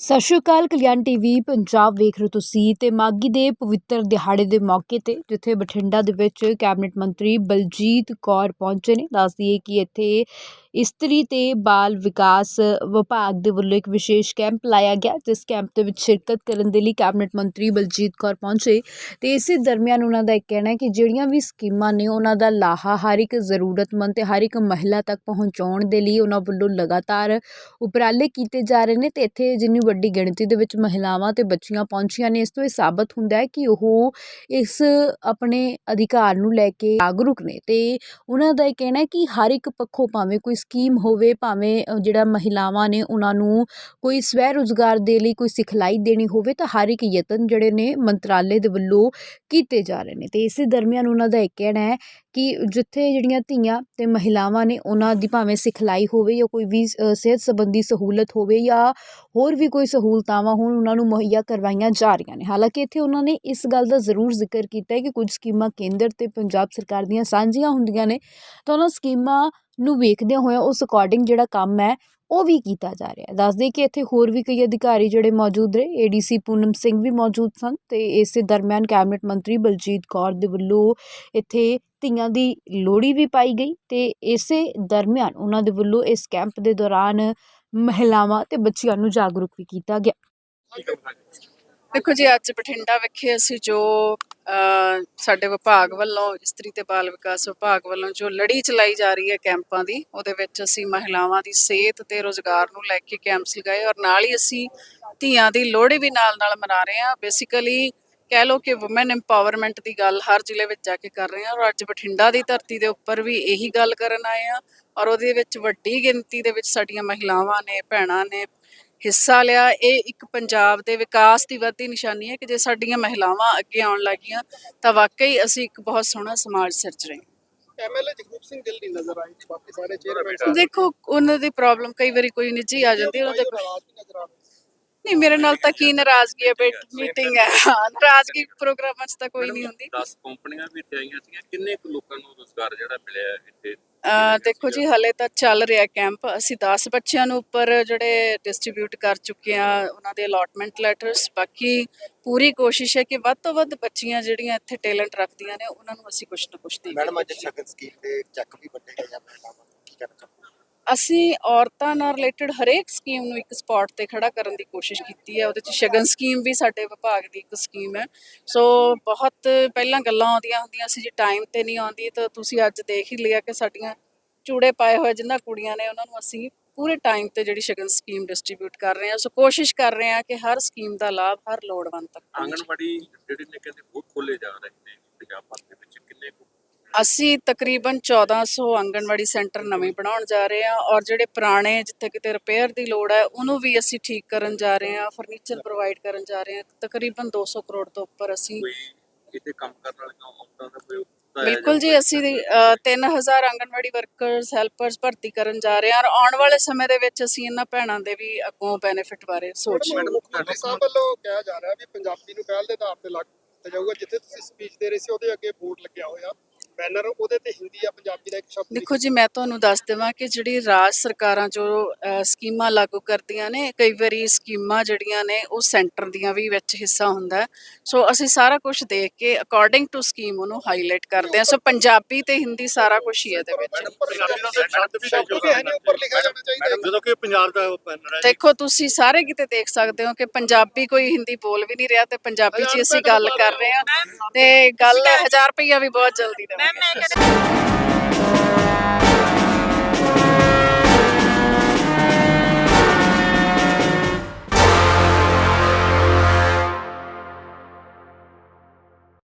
ਸਤਿ ਸ਼੍ਰੀ ਅਕਾਲ, ਕਲਿਆਣ ਟੀਵੀ, ਪੰਜਾਬ ਵੇਖ ਰਹੇ ਹੋ ਤੁਸੀਂ ਤੇ ਮਾਗੀ ਦੇ ਪਵਿੱਤਰ ਦਿਹਾੜੇ ਦੇ ਮੌਕੇ ਤੇ, ਜਿੱਥੇ ਬਠਿੰਡਾ ਦੇ ਵਿੱਚ ਕੈਬਨਿਟ ਮੰਤਰੀ ਬਲਜੀਤ ਕੌਰ ਪਹੁੰਚੇ ਨੇ। ਦੱਸ ਦਈਏ ਕਿ ਇੱਥੇ ਇਸਤਰੀ ਅਤੇ ਬਾਲ ਵਿਕਾਸ ਵਿਭਾਗ ਦੇ ਵੱਲੋਂ ਇੱਕ ਵਿਸ਼ੇਸ਼ ਕੈਂਪ ਲਾਇਆ ਗਿਆ, ਜਿਸ ਕੈਂਪ ਦੇ ਵਿੱਚ ਸ਼ਿਰਕਤ ਕਰਨ ਦੇ ਲਈ ਕੈਬਨਿਟ ਮੰਤਰੀ ਬਲਜੀਤ ਕੌਰ ਪਹੁੰਚੇ। ਅਤੇ ਇਸੇ ਦਰਮਿਆਨ ਉਹਨਾਂ ਦਾ ਇਹ ਕਹਿਣਾ ਹੈ ਕਿ ਜਿਹੜੀਆਂ ਵੀ ਸਕੀਮਾਂ ਨੇ, ਉਹਨਾਂ ਦਾ ਲਾਹਾ ਹਰ ਇੱਕ ਜ਼ਰੂਰਤਮੰਦ ਅਤੇ ਹਰ ਇੱਕ ਮਹਿਲਾ ਤੱਕ ਪਹੁੰਚਾਉਣ ਦੇ ਲਈ ਉਹਨਾਂ ਵੱਲੋਂ ਲਗਾਤਾਰ ਉਪਰਾਲੇ ਕੀਤੇ ਜਾ ਰਹੇ ਨੇ। ਅਤੇ ਇੱਥੇ ਜਿੰਨੀ ਵੱਡੀ ਗਿਣਤੀ ਦੇ ਵਿੱਚ ਮਹਿਲਾਵਾਂ ਅਤੇ ਬੱਚੀਆਂ ਪਹੁੰਚੀਆਂ ਨੇ, ਇਸ ਤੋਂ ਇਹ ਸਾਬਤ ਹੁੰਦਾ ਹੈ ਕਿ ਉਹ ਇਸ ਆਪਣੇ ਅਧਿਕਾਰ ਨੂੰ ਲੈ ਕੇ ਜਾਗਰੂਕ ਨੇ। ਅਤੇ ਉਹਨਾਂ ਦਾ ਇਹ ਕਹਿਣਾ ਹੈ ਕਿ ਹਰ ਇੱਕ ਪੱਖੋਂ ਭਾਵੇਂ ਕੋਈ ਸਕੀਮ ਹੋਵੇ, ਭਾਵੇਂ ਜਿਹੜਾ ਮਹਿਲਾਵਾਂ ਨੇ ਉਹਨਾਂ ਨੂੰ ਕੋਈ ਸਵੈ ਰੁਜ਼ਗਾਰ ਦੇ ਲਈ ਕੋਈ ਸਿਖਲਾਈ ਦੇਣੀ ਹੋਵੇ, ਤਾਂ ਹਰ ਇੱਕ ਯਤਨ ਜਿਹੜੇ ਨੇ ਮੰਤਰਾਲੇ ਦੇ ਵੱਲੋਂ ਕੀਤੇ ਜਾ ਰਹੇ ਨੇ। ਤੇ ਇਸੇ ਦਰਮਿਆਨ ਉਹਨਾਂ ਦਾ ਇਹ ਕਹਿਣਾ ਹੈ ਕਿ ਜਿੱਥੇ ਜਿਹੜੀਆਂ ਧੀਆਂ ਤੇ ਮਹਿਲਾਵਾਂ ਨੇ ਉਹਨਾਂ ਦੀ ਭਾਵੇਂ ਸਿਖਲਾਈ ਹੋਵੇ ਜਾਂ ਕੋਈ ਵੀ ਸਿਹਤ ਸੰਬੰਧੀ ਸਹੂਲਤ ਹੋਵੇ ਜਾਂ ਹੋਰ ਵੀ ਕੋਈ ਸਹੂਲਤਾਵਾਂ ਹੋਣ, ਉਹਨਾਂ ਨੂੰ ਮੁਹੱਈਆ ਕਰਵਾਈਆਂ ਜਾ ਰਹੀਆਂ ਨੇ। ਹਾਲਾਂਕਿ ਇੱਥੇ ਉਹਨਾਂ ਨੇ ਇਸ ਗੱਲ ਦਾ ਜ਼ਰੂਰ ਜ਼ਿਕਰ ਕੀਤਾ ਹੈ ਕਿ ਕੁਝ ਸਕੀਮਾਂ ਕੇਂਦਰ ਤੇ ਪੰਜਾਬ ਸਰਕਾਰ ਦੀਆਂ ਸਾਂਝੀਆਂ ਹੁੰਦੀਆਂ ਨੇ, ਤਾਂ ਉਹਨਾਂ ਸਕੀਮਾਂ ਨੂੰ ਵੇਖਦਿਆਂ ਹੋਇਆਂ ਉਸ ਅਕੋਰਡਿੰਗ ਜਿਹੜਾ ਕੰਮ ਹੈ, ਉਹ ਵੀ ਕੀਤਾ ਜਾ ਰਿਹਾ ਹੈ। ਦੱਸਦੇ ਕਿ ਇੱਥੇ ਹੋਰ ਵੀ ਕਈ ਅਧਿਕਾਰੀ ਜਿਹੜੇ ਮੌਜੂਦ ਰਹੇ ਏਡੀਸੀ ਪੂਨਮ ਸਿੰਘ ਵੀ ਮੌਜੂਦ ਸਨ ਤੇ ਇਸੇ ਦਰਮਿਆਨ ਕੈਬਨਿਟ ਮੰਤਰੀ ਬਲਜੀਤ ਕੌਰ ਦੇ ਵੱਲੋਂ ਇੱਥੇ ਧੀਆਂ ਦੀ ਲੋਹੜੀ ਵੀ ਪਾਈ ਗਈ ਤੇ ਇਸੇ ਦਰਮਿਆਨ ਉਹਨਾਂ ਦੇ ਵੱਲੋਂ ਇਸ ਕੈਂਪ ਦੇ ਦੌਰਾਨ ਮਹਿਲਾਵਾਂ ਤੇ ਬੱਚਿਆਂ ਨੂੰ ਜਾਗਰੂਕ ਵੀ ਕੀਤਾ ਗਿਆ। ਦੇਖੋ ਜੀ, ਅੱਜ ਬਠਿੰਡਾ ਵਿਖੇ ਅਸੀਂ ਜੋ ਸਾਡੇ ਵਿਭਾਗ ਵੱਲੋਂ, ਇਸਤਰੀ ਤੇ ਬਾਲ ਵਿਕਾਸ ਵਿਭਾਗ ਵੱਲੋਂ ਜੋ ਲੜੀ ਚਲਾਈ ਜਾ ਰਹੀ ਹੈ ਕੈਂਪਾਂ ਦੀ, ਉਹਦੇ ਵਿੱਚ ਅਸੀਂ ਮਹਿਲਾਵਾਂ ਦੀ ਸਿਹਤ ਤੇ ਰੋਜ਼ਗਾਰ ਨੂੰ ਲੈ ਕੇ ਕੈਂਪਸ ਲਗਾਏ ਔਰ ਨਾਲ ਹੀ ਅਸੀਂ ਧੀਆਂ ਦੀ ਲੋਹੜੀ ਵੀ ਨਾਲ ਨਾਲ ਮਨਾ ਰਹੇ ਹਾਂ। ਬੇਸਿਕਲੀ ਕਹਿ ਲਓ ਕਿ ਔਮਨ ਐਮਪਾਵਰਮੈਂਟ ਦੀ ਗੱਲ ਹਰ ਜ਼ਿਲ੍ਹੇ ਵਿੱਚ ਜਾ ਕੇ ਕਰ ਰਹੇ ਹਾਂ ਔਰ ਅੱਜ ਬਠਿੰਡਾ ਦੀ ਧਰਤੀ ਦੇ ਉੱਪਰ ਵੀ ਇਹੀ ਗੱਲ ਕਰਨ ਆਏ ਹਾਂ ਔਰ ਉਹਦੇ ਵਿੱਚ ਵੱਡੀ ਗਿਣਤੀ ਦੇ ਵਿੱਚ ਸਾਡੀਆਂ ਮਹਿਲਾਵਾਂ ਨੇ, ਭੈਣਾਂ ਨੇ ਹਿੱਸਾ ਲਿਆ। ਇਹ ਇੱਕ ਪੰਜਾਬ ਦੇ ਵਿਕਾਸ ਦੀ ਵੱਧਦੀ ਨਿਸ਼ਾਨੀ ਹੈ ਕਿ ਜੇ ਸਾਡੀਆਂ ਮਹਿਲਾਵਾਂ ਅੱਗੇ ਆਉਣ ਲੱਗੀਆਂ ਤਾਂ ਵਾਕਈ ਅਸੀਂ ਇੱਕ ਬਹੁਤ ਸੋਹਣਾ ਸਮਾਜ ਸਿਰਜ ਰਹੇ ਹਾਂ। ਐਮਐਲਏ ਜਗਰੂਪ ਸਿੰਘ ਗਿੱਲ ਨਹੀਂ ਨਜ਼ਰ ਆਏ ਬਾਕੀ ਸਾਰੇ ਚੇਅਰਮੈਨ ਦੇਖੋ ਉਹਨਾਂ ਦੀ ਪ੍ਰੋਬਲਮ ਕਈ ਵਾਰੀ ਕੋਈ ਨਿੱਜੀ ਆ ਜਾਂਦੀ ਹੈ, ਉਹਨਾਂ ਦੇ ਨਹੀਂ ਮੇਰੇ ਨਾਲ ਤਾਂ ਕੀ ਨਾਰਾਜ਼ਗੀ ਹੈ ਬੇਟ ਮੀਟਿੰਗ ਹੈ। ਹਾਂ, ਨਾਰਾਜ਼ਗੀ ਪ੍ਰੋਗਰਾਮਾਂ 'ਚ ਤਾਂ ਕੋਈ ਨਹੀਂ ਹੁੰਦੀ। 10 ਕੰਪਨੀਆਂ ਵੀ ਇੱਥੇ ਆਈਆਂ ਸੀਗੀਆਂ। ਕਿੰਨੇ ਕੁ ਲੋਕਾਂ ਨੂੰ ਰੋਜ਼ਗਾਰ ਜਿਹੜਾ ਮਿਲਿਆ ਹੈ ਇੱਥੇ? ਅਹ ਦੇਖੋ ਜੀ ਹਲੇ ਤਾਂ ਚੱਲ ਰਿਹਾ ਕੈਂਪ। ਅਸੀਂ 10 ਬੱਚਿਆਂ ਨੂੰ ਉੱਪਰ ਜਿਹੜੇ ਡਿਸਟ੍ਰੀਬਿਊਟ ਕਰ ਚੁੱਕੇ ਆ ਉਹਨਾਂ ਦੇ ਅਲਾਟਮੈਂਟ ਲੈਟਰਸ ਬਾਕੀ ਪੂਰੀ ਕੋਸ਼ਿਸ਼ ਹੈ ਕਿ ਵੱਧ ਤੋਂ ਵੱਧ ਬੱਚੀਆਂ ਜਿਹੜੀਆਂ ਇੱਥੇ ਟੈਲੈਂਟ ਰੱਖਦੀਆਂ ਨੇ ਉਹਨਾਂ ਨੂੰ ਅਸੀਂ ਕੁਝ ਨਾ ਕੁਝ ਦੇ ਮੈਡਮ ਅੱਜ ਸ਼ਗਨ ਸਕੀਮ ਤੇ ਚੈੱਕ ਵੀ ਵੱਡੇ ਗਏ ਆ ਮਹਿਲਾਵਾਂ ਕੀ ਕਹਿਣਾ ਚਾਹੁੰਦੇ ਅਸੀਂ ਔਰਤਾਂ ਨਾਲ ਰਿਲੇਟਡ ਹਰੇਕ ਸਕੀਮ ਨੂੰ ਇੱਕ ਸਪੌਟ ਤੇ ਖੜਾ ਕਰਨ ਦੀ ਕੋਸ਼ਿਸ਼ ਕੀਤੀ ਹੈ। ਉਹਦੇ ਚ ਸ਼ਗਨ ਸਕੀਮ ਵੀ ਸਾਡੇ ਵਿਭਾਗ ਦੀ ਇੱਕ ਸਕੀਮ ਹੈ। ਸੋ ਬਹੁਤ ਪਹਿਲਾਂ ਗੱਲਾਂ ਆਉਂਦੀਆਂ ਹੁੰਦੀਆਂ ਸੀ ਜੀ ਟਾਈਮ ਤੇ ਨਹੀਂ ਆਉਂਦੀ। ਤਾਂ ਤੁਸੀਂ ਅੱਜ ਦੇਖ ਹੀ ਲਿਆ ਕਿ ਸਾਡੀਆਂ ਚੂੜੇ ਪਾਏ ਹੋਏ ਜਿੰਨਾ ਕੁੜੀਆਂ ਨੇ, ਉਹਨਾਂ ਨੂੰ ਅਸੀਂ ਪੂਰੇ ਟਾਈਮ ਤੇ ਜਿਹੜੀ ਸ਼ਗਨ ਸਕੀਮ ਡਿਸਟ੍ਰੀਬਿਊਟ ਕਰ ਰਹੇ ਹਾਂ। ਸੋ ਕੋਸ਼ਿਸ਼ ਕਰ ਰਹੇ ਹਾਂ ਕਿ ਹਰ ਸਕੀਮ ਦਾ ਲਾਭ ਹਰ ਲੋੜਵੰਦ ਤੱਕ ਆਂਗਣਵਾੜੀ ਜਿਹੜੇ ਨੇ ਕਹਿੰਦੇ ਬਹੁਤ ਖੋਲੇ ਜਾ ਰਹੇ ਨੇ। ਪੰਜਾਬ ਭਰ ਦੇ ਵਿੱਚ ਕਿੰਨੇ ਕੁ ਅਸੀਂ ਤਕਰੀਬਨ 1400 ਆਂਗਣਵਾੜੀ ਸੈਂਟਰ ਨਵੇਂ ਬਣਾਉਣ ਜਾ ਰਹੇ ਹਾਂ ਔਰ ਜਿਹੜੇ ਪੁਰਾਣੇ ਜਿੱਥੇ ਕਿਤੇ ਰਿਪੇਅਰ ਦੀ ਲੋੜ ਹੈ ਉਹਨੂੰ ਵੀ ਅਸੀਂ ਠੀਕ ਕਰਨ ਜਾ ਰਹੇ ਹਾਂ ਫਰਨੀਚਰ ਪ੍ਰੋਵਾਈਡ ਕਰਨ ਜਾ ਰਹੇ ਹਾਂ। ਤਕਰੀਬਨ 200 ਕਰੋੜ ਤੋਂ ਉੱਪਰ ਅਸੀਂ ਇੱਥੇ ਕੰਮ ਕਰਨ ਵਾਲੀਆਂ ਔਰਤਾਂ ਦਾ ਕੋਈ ਬਿਲਕੁਲ ਜੀ ਅਸੀਂ ਅ, 3000 ਆਂਗਣਵਾੜੀ ਵਰਕਰਸ ਹੈਲਪਰਸ ਭਰਤੀ ਕਰਨ ਜਾ ਰਹੇ ਹਾਂ ਔਰ ਆਉਣ ਵਾਲੇ ਸਮੇਂ ਦੇ ਵਿੱਚ ਅਸੀਂ ਇਹਨਾਂ ਭੈਣਾਂ ਦੇ ਵੀ ਅੱਗੋਂ ਬੈਨੀਫਿਟ ਬਾਰੇ ਸੋਚ ਰਹੇ ਹਾਂ। ਮੁੱਖ ਮੰਤਰੀ ਸਾਹਿਬ ਵੱਲੋਂ ਕਿਹਾ ਜਾ ਰਿਹਾ ਵੀ ਪੰਜਾਬੀ ਨੂੰ ਪਹਿਲ ਦੇ ਆਧਾਰ ਤੇ ਲਾਗੂ ਕੀਤਾ ਜਾਊਗਾ ਜਿੱਥੇ ਤੁਸੀਂ ਸਪੀਚ ਦੇ ਰਹੇ ਸੀ ਉਹਦੇ ਅੱਗੇ ਬੋਰਡ ਲੱਗਿਆ ਹੋਇਆ। ਬੈਨਰ ਉਹਦੇ ਤੇ ਹਿੰਦੀ ਜਾਂ ਪੰਜਾਬੀ ਦਾ ਇੱਕ ਸ਼ਬਦ ਦੇਖੋ ਜੀ ਮੈਂ ਤੁਹਾਨੂੰ ਦੱਸ ਦੇਵਾਂ ਕਿ ਜਿਹੜੀ ਰਾਜ ਸਰਕਾਰਾਂ ਜੋ ਅ, ਸਕੀਮਾਂ ਲਾਗੂ ਕਰਦੀਆਂ ਨੇ ਕਈ ਵਾਰੀ ਸਕੀਮਾਂ ਜਿਹੜੀਆਂ ਨੇ ਉਹ ਸੈਂਟਰ ਦੀਆਂ ਵੀ ਵਿੱਚ ਹਿੱਸਾ ਹੁੰਦਾ ਹੈ। ਸੋ ਅਸੀਂ ਸਾਰਾ ਕੁਝ ਦੇਖ ਕੇ ਅਕੋਰਡਿੰਗ ਟੂ ਸਕੀਮ ਉਹਨੂੰ ਹਾਈਲਾਈਟ ਕਰਦੇ ਹਾਂ। ਸੋ ਪੰਜਾਬੀ ਤੇ ਹਿੰਦੀ ਸਾਰਾ ਕੁਝ ਹੀ ਹੈ ਇਹਦੇ ਵਿੱਚ। ਸ਼ਬਦ ਵੀ ਹੈ ਨਹੀਂ ਉੱਪਰ ਲਿਖਿਆ ਜਾਣਾ ਚਾਹੀਦਾ ਹੈ। ਜਦੋਂ ਕਿ ਪੰਜਾਬ ਦਾ ਬੈਨਰ ਹੈ ਦੇਖੋ ਤੁਸੀਂ ਸਾਰੇ ਕਿਤੇ ਦੇਖ ਸਕਦੇ ਹੋ ਕਿ ਪੰਜਾਬੀ ਕੋਈ ਹਿੰਦੀ ਬੋਲ ਵੀ ਨਹੀਂ ਰਿਹਾ ਤੇ ਪੰਜਾਬੀ 'ਚ ਹੀ ਅਸੀਂ ਗੱਲ ਕਰ ਰਹੇ ਹਾਂ ਤੇ ਗੱਲ 1000 ਰੁਪਈਆ ਵੀ ਬਹੁਤ ਜਲਦੀ ਦੇਵਾਂਗੇ make it.